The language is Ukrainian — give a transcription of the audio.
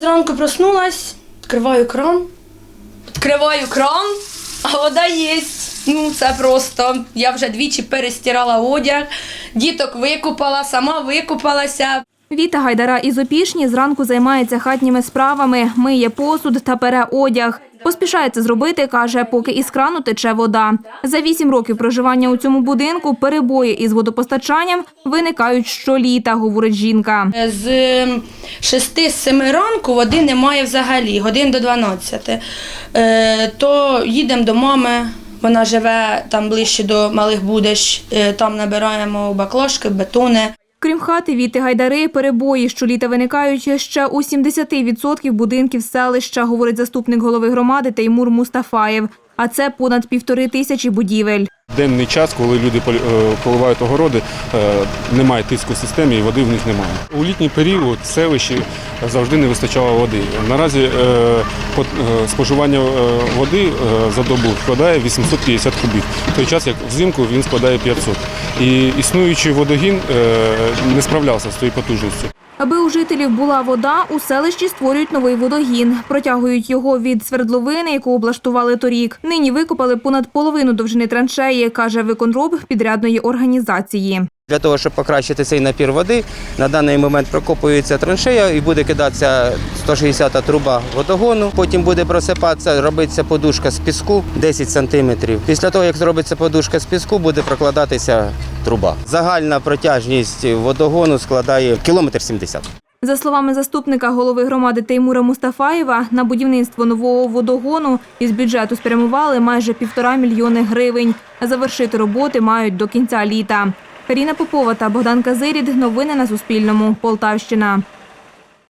Зранку проснулась, відкриваю кран, відкриваю кран, а вода є. Ну, це просто. Я вже двічі перестирала одяг, діток викупала, сама викупалася. Віта Гайдара із Опішні зранку займається хатніми справами, миє посуд та пере одяг. Поспішає зробити, каже, поки із крану тече вода. За вісім років проживання у цьому будинку перебої із водопостачанням виникають щоліта, говорить жінка. З 6-7 ранку води немає взагалі, годин до 12. Е, то їдемо до мами, вона живе там ближче до малих будищ, е, там набираємо баклажки, бетони. Крім хати Віти Гайдари, перебої щоліта виникають ще у 70% будинків селища, говорить заступник голови громади Теймур Мустафаєв. А це понад півтори тисячі будівель. Денний час, коли люди е, поливають огороди, е, немає тиску в системі і води в них немає. У літній період селищі завжди не вистачало води. Наразі е, по- споживання води за добу складає 850 кубів, в той час як взимку він складає 500. І існуючий водогін е, не справлявся з цією потужністю. Аби у жителів була вода, у селищі створюють новий водогін. Протягують його від свердловини, яку облаштували торік. Нині викопали понад половину довжини траншеї, каже виконроб підрядної організації. Для того, щоб покращити цей напір води, на даний момент прокопується траншея і буде кидатися 160-та труба водогону. Потім буде просипатися, робиться подушка з піску 10 сантиметрів. Після того, як зробиться подушка з піску, буде прокладатися труба. Загальна протяжність водогону складає кілометр 70. За словами заступника голови громади Теймура Мустафаєва, на будівництво нового водогону із бюджету спрямували майже півтора мільйони гривень. А завершити роботи мають до кінця літа. Каріна Попова та Богдан Казирід. Новини на Суспільному. Полтавщина.